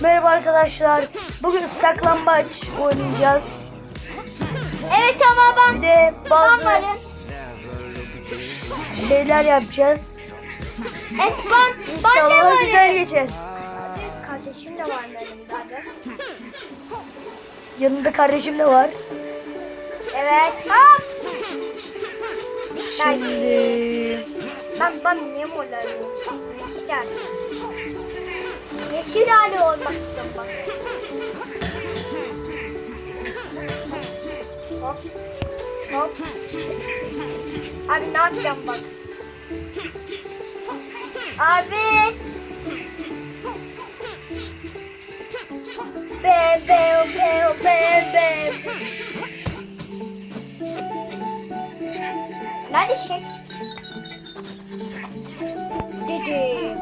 Merhaba arkadaşlar. Bugün saklambaç oynayacağız. Evet ama ben Bir de bazı şeyler yapacağız. Evet ben ben de İnşallah varım. güzel geçer. Kardeşim de var benim zaten. Yanında kardeşim de var. Evet. Hop. Şimdi Ben ben niye molarım? İşte. Yeşil hali olmak istiyorum bak. Hop. Hop. Abi ne yapacağım bak. Abi. Be be be be be. Nerede şey? Dedim.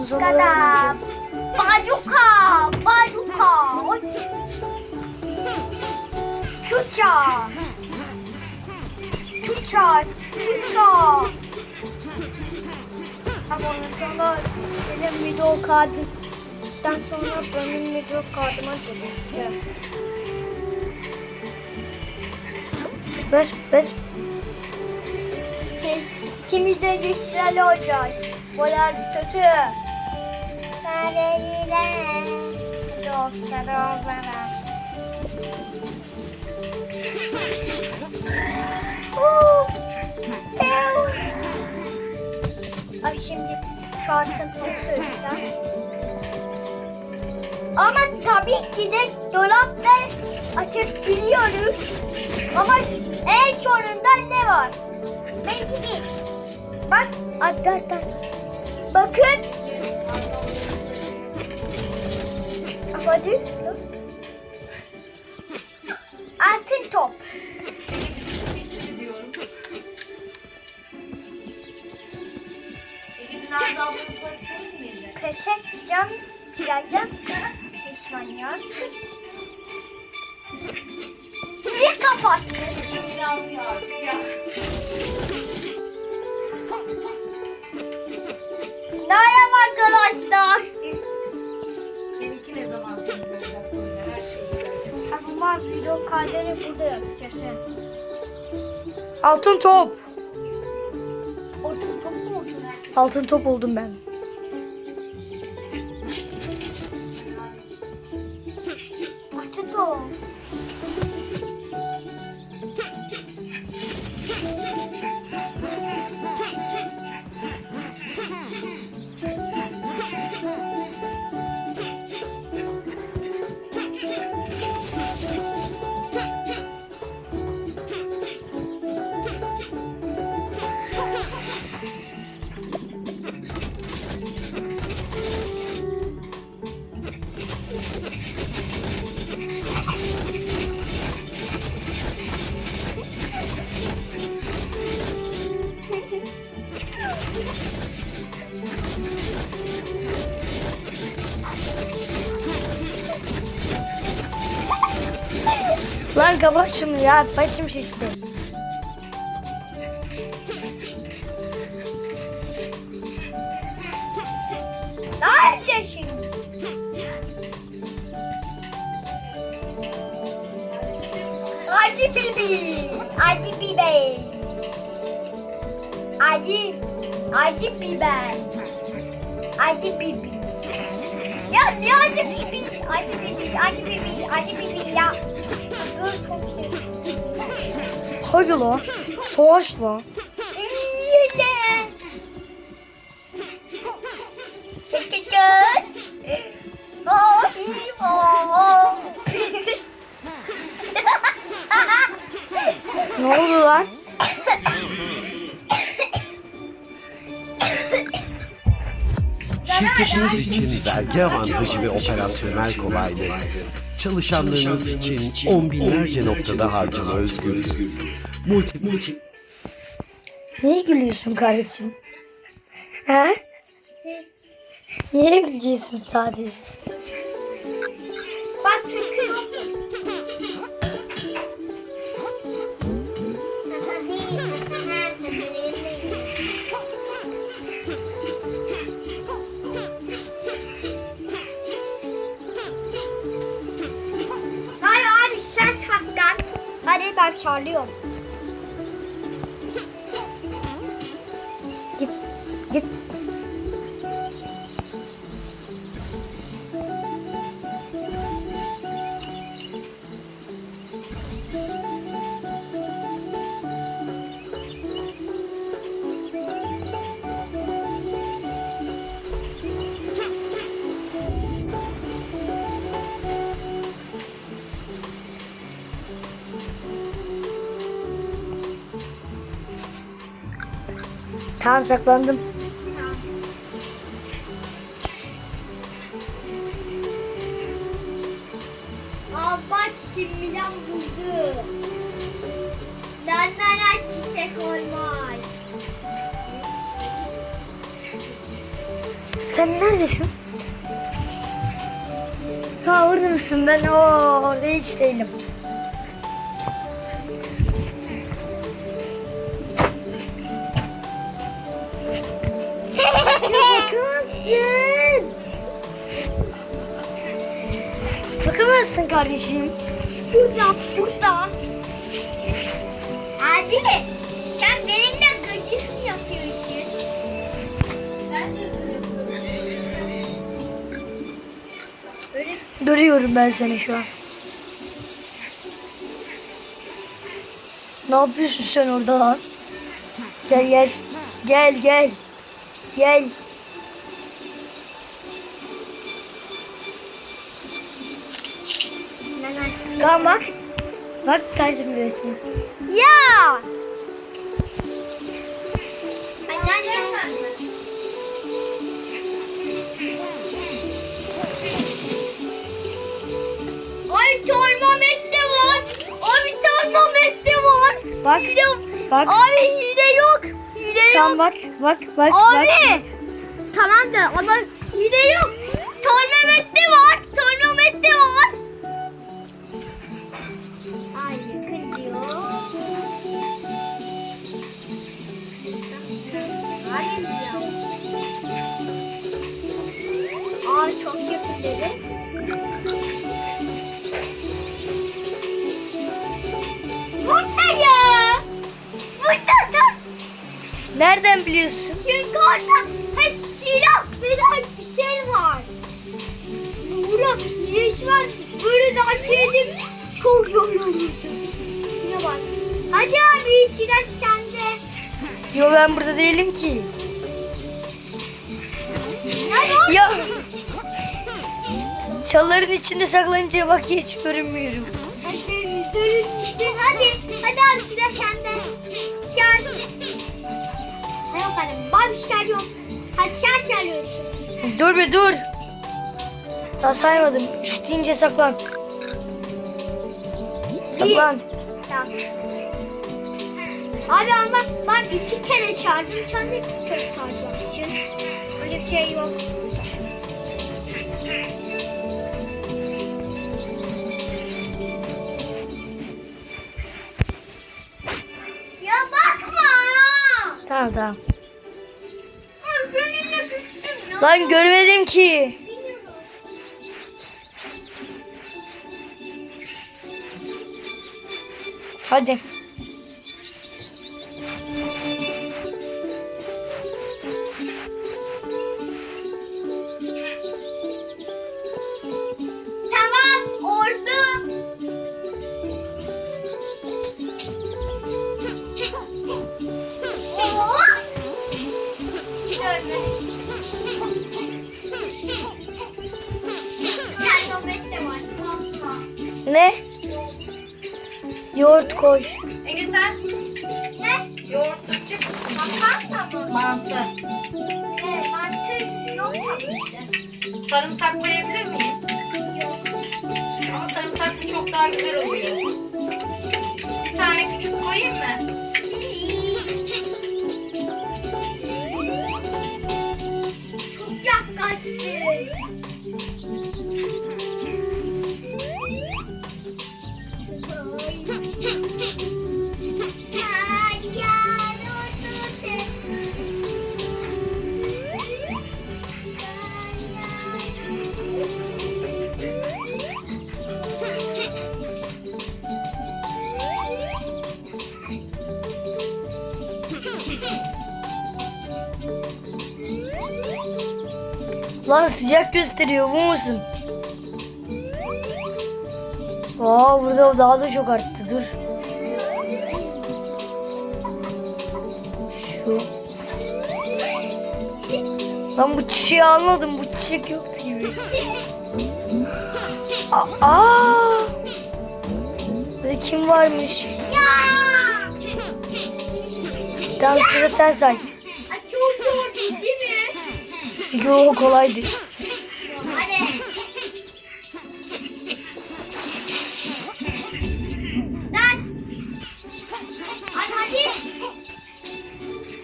Uzun kadar. olarak Baduka, baduka. Çuça. Çuça, çuça. Ama sonra benim video kaydıktan sonra benim video kaydıma çalışacağım. ver ver. Siz ikimiz de olacağız. Bolar kötü. Sarılar. Dostlar bana. Ay şimdi şarkı topluyorsan. Ama tabii ki de dolapta açıp biliyoruz. Ama en sonunda ne var? Benimki. Bak. Atla atla. Bakın. Hadi. Altın top. Köşek cam birazdan pişmanıyor. Niye kapattın? Merhaba arkadaşlar. Benimki ne zaman olacak böyle her şeyi. Ama video kaydını burada yapacağız. Altın top. Otur topu mu Altın top oldum ben. Şunu ya. Başım şişti. Şimdi? Acı bibi. Acı biber. Acı. Acı biber. Bibi. Acı bibi? Acı bibi. Acı bibi. Acı bibi Hadi la. Savaş la. Ne oldu lan? Şirketiniz için vergi avantajı ve operasyonel kolaylık, çalışanlarınız için on binlerce noktada harcama özgürlüğü, multi, multi Niye gülüyorsun kardeşim? Ha? Niye gülüyorsun sadece? 漂亮 Tamam saklandım. Aa bak şimdiden buldu. Danlara çiçek olmaz. Sen neredesin? Ha orada mısın? Ben o orada hiç değilim. Bakamazsın kardeşim. Burada, burada. Abi, sen benimle gıcık mı yapıyorsun? Görüyorum ben seni şu an. Ne yapıyorsun sen orada lan? Gel gel. Gel gel. Gel. Tamam bak. Bak karşımda resmi. Ya! Ay termometre var. Abi termometre var. Bak. Hile, Bak. abi hile yok. Hile Sen yok. bak. Bak bak Abi. bak. Tamam da ama hile yok. Termometre var. Termometre var. Dedi. Burada ya. Burada da. Nereden biliyorsun? Çünkü orada ha, silah falan bir şey var. Burada resmen böyle de açıyordum. Çok yoruldum. Şuna bak. Hadi abi silah sende. Yo ben burada değilim ki. Çalların içinde saklanınca bak hiç görünmüyorum. Hadi, hadi. Hadi abi silah sende. Sen. Hadi bakalım. Bana bir şey yok. Hadi sen söylüyorsun. Dur be dur. Daha saymadım. Üç deyince saklan. Saklan. Abi ama ben iki kere. Sen de iki kere çağıracaksın. Öyle bir şey yok. Tamam. Lan görmedim ki. Hadi. Koy. Ege sen Ne? yoğurt misin? Makarna mı? Mantı. Evet, mantı yok tabii ki. Sarımsak koyabilir miyim? Yok. Ama sarımsak da çok daha güzel oluyor. Bir tane küçük koyayım mı? Çok yaklaştı. Lan sıcak gösteriyor bu musun? Aa burada daha da çok arttı dur. Şu. Lan bu çiçeği anladım bu çiçek yoktu gibi. Aa! Burada kim varmış? Ya! Tamam sıra sen say. Ay, çok zor değil mi? Yo kolaydı. Hadi.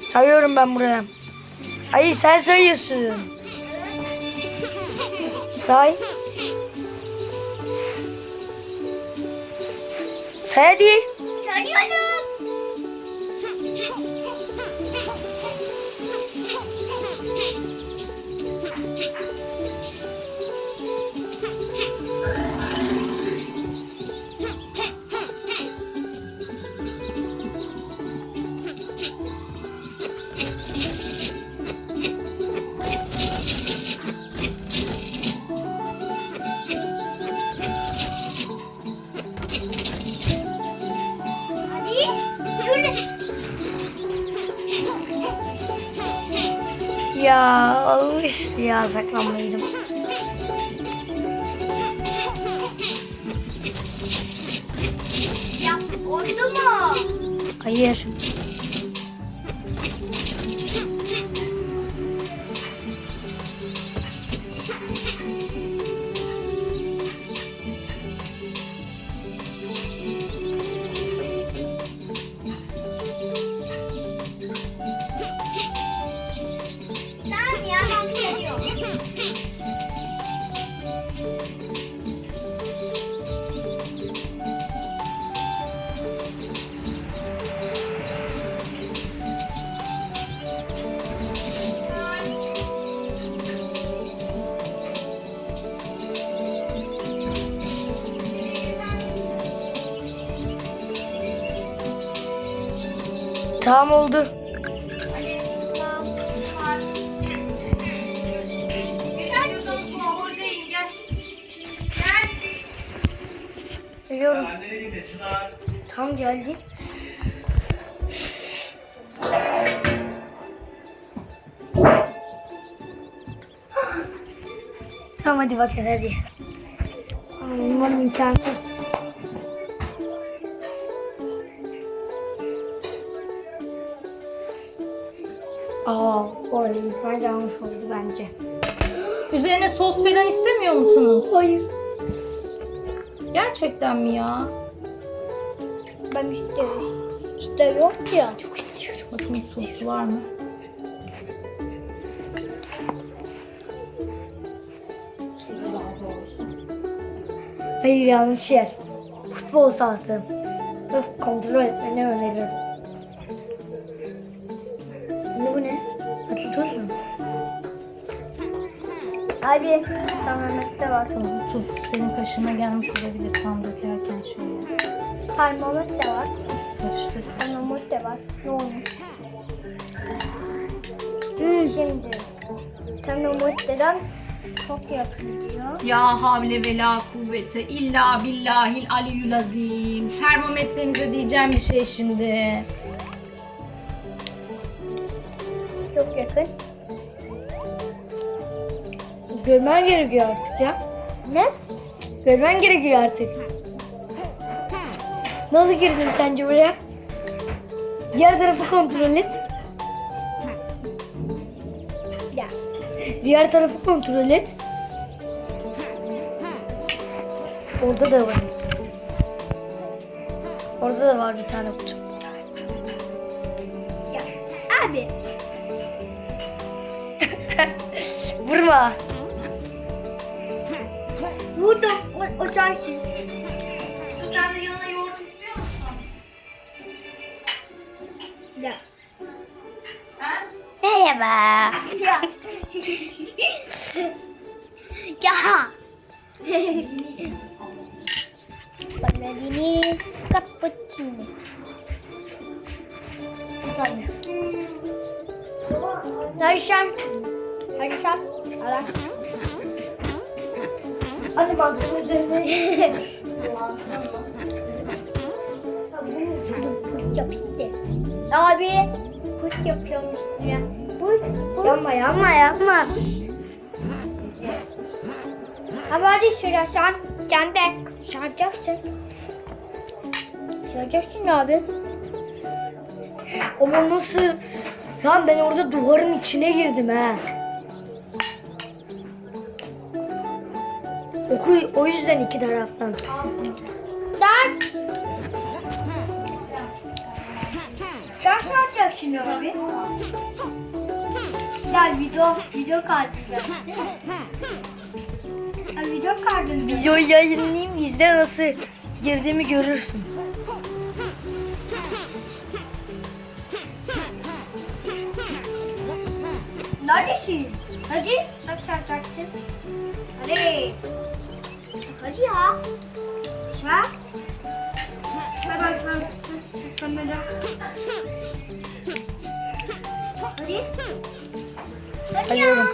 Sayıyorum ben buraya. Hayır sen sayıyorsun. Say. Say hadi. Sarıyorum. Ya olmuştu ya saklanmaydım. Ya oldu mu? Hayır. Tamam oldu. Geliyorum. Tam geldi. Tamam hadi bakın hadi. Aman imkansız. İmkan yanlış oldu bence. Üzerine sos falan istemiyor musunuz? Hayır. Gerçekten mi ya? Ben istiyorum. İşte yok ya. Çok istiyorum. Bakın sosu var mı? Hayır yanlış yer. Futbol sahası. Kontrol etmeni öneririm. Hadi. Tamam de var. Tamam, tuz senin kaşığına gelmiş olabilir tam dökerken şöyle. Termometre var. Karıştır. Termometre var. Ne olmuş? Hmm. Şimdi termometreden çok yapılıyor. Ya havle ve la kuvvete illa billahil aliyyül azim. Termometrenize diyeceğim bir şey şimdi. Çok yakın. Görmen gerekiyor artık ya. Ne? Görmen gerekiyor artık. Nasıl girdin sence buraya? Diğer tarafı kontrol et. Ya. Diğer tarafı kontrol et. Orada da var. Orada da var bir tane kutu. Ya. Abi. Vurma. Vurdum. O, o çarşı. Sen de yanına yoğurt istiyor musun? Ya. Ha? Merhaba. Ya. ya. Ballerini cappuccino. Hadi. Dersen Hadi sen. Hadi mantının üzerine. Yapayım de. Abi put yapıyormuş ya. Put put. yapma yapma yapma. Ama hadi sıra sen. De. Saracaksın. Saracaksın abi. Ama nasıl? Lan ben orada duvarın içine girdim ha. Oku, o yüzden iki taraftan. Dar. Sen saracaksın abi. Ya video video kaydedeceğiz video kaydedeceğiz. Videoyu yayınlayayım izle nasıl girdiğimi görürsün. Neredesin? Hadi. Sen saracaksın. Hadi. Hadi ya. Sen. Hemen sen. Kamera. Hadi. Hadi ya. Sayıyorum.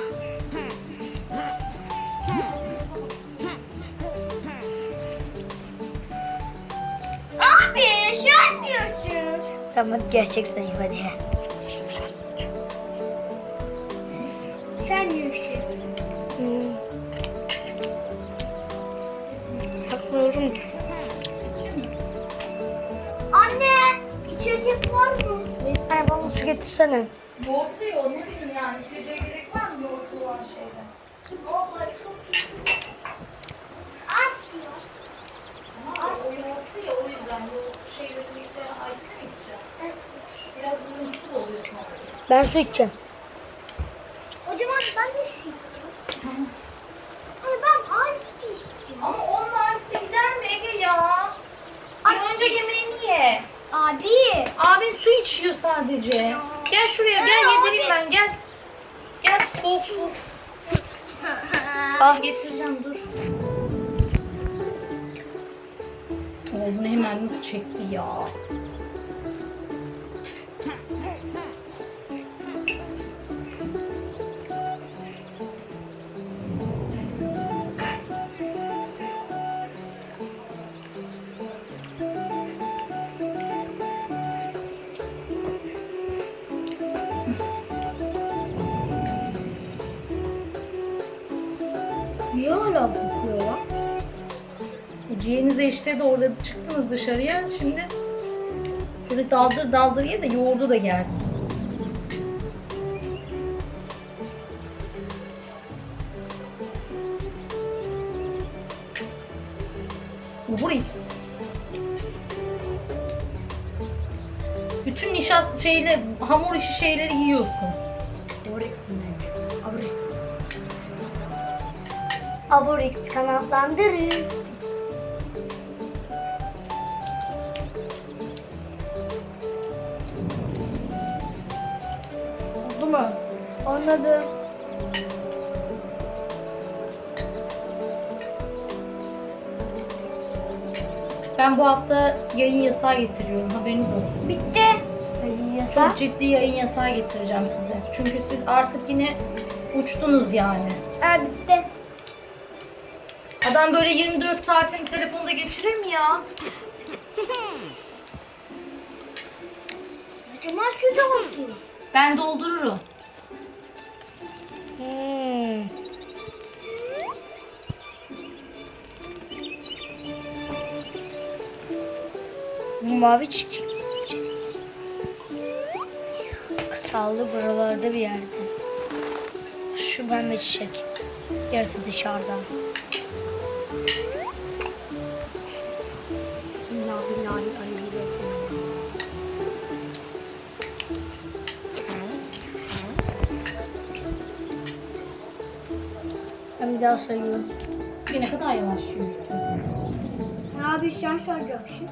Abi şarmıyorsun. Tamam gerçek sayayım hadi. Şarmıyorsun. Getirsene. Yoğurtlu ya ne bileyim yani. İçeceğe gerek var mı yoğurtlu olan şeyden? Vallahi çok iyi. Aç diyor. Ama o yoğurtlu ya o yüzden yoğurtlu şeyleri birlikte ayrı mı içeceğim? Biraz uyumsuz oluyor sonra. Ben su içeceğim. Kokuyor lan? Ciğerinize işte de orada çıktınız dışarıya. Şimdi şöyle daldır daldır ye de yoğurdu da gelsin. Burix. Bütün nişast şeyle hamur işi şeyleri yiyorsun. Aborix. Aborix kanatlandırır. Oldu mu? Anladım. Ben bu hafta yayın yasağı getiriyorum. Haberiniz olsun. Bitti. Hadi yasa. Çok ciddi yayın yasağı getireceğim size. Çünkü siz artık yine uçtunuz yani. Ha Adam böyle 24 saatini telefonda geçirir mi ya? O zaman şu da oldu. Ben doldururum. Hmm. Bu mavi çiçek. Kısaldı buralarda bir yerde. Şu pembe çiçek. Yarısı dışarıda. Ben bir daha sayıyorum. Ne kadar yavaş yürüyorsun. Abi sen soracaksın.